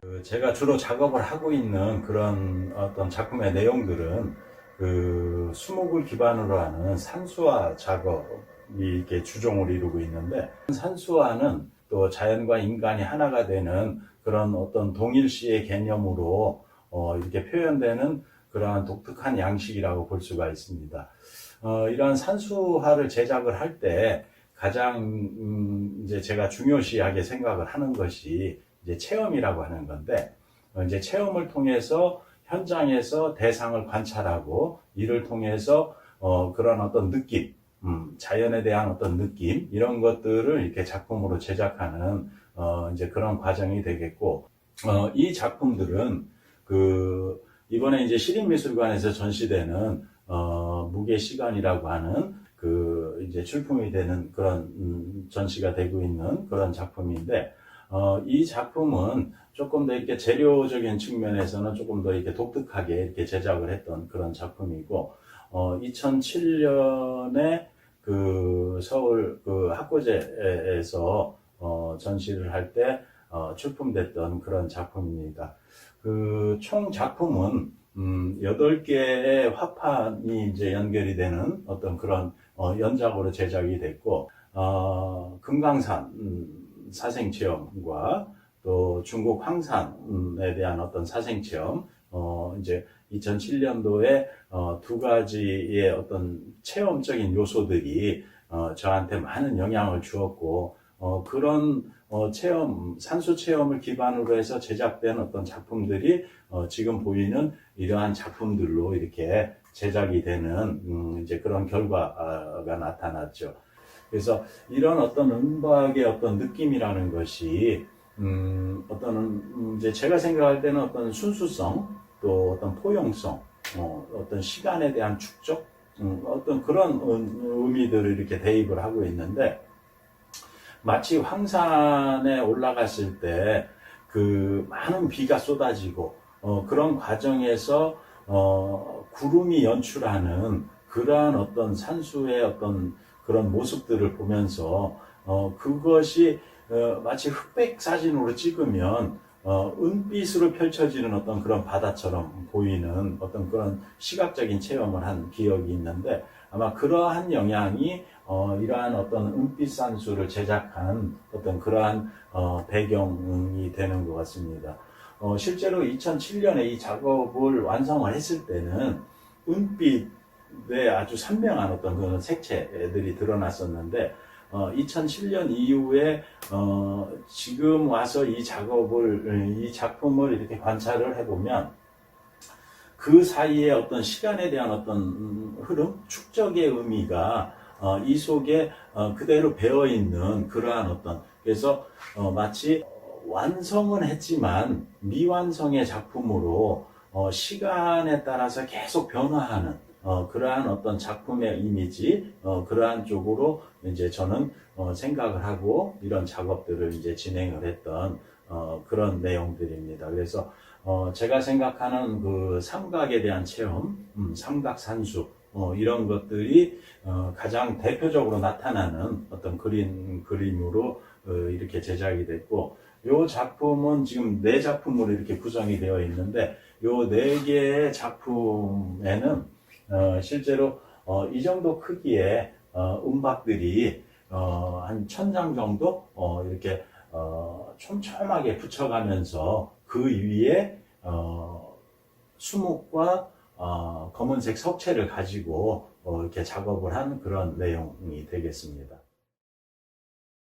그 제가 주로 작업을 하고 있는 그런 어떤 작품의 내용들은 그 수목을 기반으로 하는 산수화 작업이 이렇게 주종을 이루고 있는데 산수화는 또 자연과 인간이 하나가 되는 그런 어떤 동일시의 개념으로 어, 이렇게 표현되는 그러한 독특한 양식이라고 볼 수가 있습니다. 어, 이러한 산수화를 제작을 할 때 가장 음, 이제 제가 중요시하게 생각을 하는 것이 이제 체험이라고 하는 건데 어, 이제 체험을 통해서 현장에서 대상을 관찰하고 이를 통해서 어, 그런 어떤 느낌, 음, 자연에 대한 어떤 느낌 이런 것들을 이렇게 작품으로 제작하는 어, 이제 그런 과정이 되겠고 어, 이 작품들은 그 이번에 이제 시립미술관에서 전시되는 어, 무게 시간이라고 하는 그 이제 출품이 되는 그런 음, 전시가 되고 있는 그런 작품인데 어, 이 작품은 조금 더 이렇게 재료적인 측면에서는 조금 더 이렇게 독특하게 이렇게 제작을 했던 그런 작품이고 어, 2007년에 그 서울 그 학고제에서 어, 전시를 할때 어, 출품됐던 그런 작품입니다. 그 총 작품은 음, 8개의 화판이 이제 연결이 되는 어떤 그런 어, 연작으로 제작이 됐고 어, 금강산 음, 사생 체험과 또 중국 황산에 대한 어떤 사생 체험 어, 이제 2007년도에 어, 두 가지의 어떤 체험적인 요소들이 어, 저한테 많은 영향을 주었고 어, 그런 어, 체험, 산수 체험을 기반으로 해서 제작된 어떤 작품들이 어, 지금 보이는 이러한 작품들로 이렇게 제작이 되는 음, 이제 그런 결과가 나타났죠. 그래서 이런 어떤 음악의 어떤 느낌이라는 것이 음, 어떤 음, 이제 제가 생각할 때는 어떤 순수성 또 어떤 포용성 어, 어떤 시간에 대한 축적 음, 어떤 그런 음, 의미들을 이렇게 대입을 하고 있는데 마치 황산에 올라갔을 때 그 많은 비가 쏟아지고 어, 그런 과정에서 어, 구름이 연출하는 그러한 어떤 산수의 어떤 그런 모습들을 보면서 어, 그것이 어, 마치 흑백 사진으로 찍으면 어, 은빛으로 펼쳐지는 어떤 그런 바다처럼 보이는 어떤 그런 시각적인 체험을 한 기억이 있는데 아마 그러한 영향이 어, 이러한 어떤 은빛 산수를 제작한 어떤 그러한 어, 배경이 되는 것 같습니다. 어, 실제로 2007년에 이 작업을 완성을 했을 때는 은빛 에 아주 선명한 어떤 그런 색채들이 드러났었는데 어, 2007년 이후에 어, 지금 와서 이 작업을 이 작품을 이렇게 관찰을 해보면 그 사이에 어떤 시간에 대한 어떤 음, 흐름, 축적의 의미가 어, 이 속에 어, 그대로 배어 있는 그러한 어떤 그래서 어, 마치 완성은 했지만 미완성의 작품으로 어, 시간에 따라서 계속 변화하는 어, 그러한 어떤 작품의 이미지, 어, 그러한 쪽으로 이제 저는 어, 생각을 하고 이런 작업들을 이제 진행을 했던 어, 그런 내용들입니다. 그래서 어, 제가 생각하는 그 삼각에 대한 체험, 음, 삼각산수, 어, 이런 것들이 어, 가장 대표적으로 나타나는 어떤 그림, 그림으로 어, 이렇게 제작이 됐고, 요 작품은 지금 네 작품으로 이렇게 구성이 되어 있는데, 요 네 개의 작품에는 어, 실제로 어, 이 정도 크기의 어, 음박들이 어, 한 천장 정도 어, 이렇게 어, 촘촘하게 붙여가면서 그 위에 어, 수묵과 어, 검은색 석채를 가지고 어, 이렇게 작업을 한 그런 내용이 되겠습니다.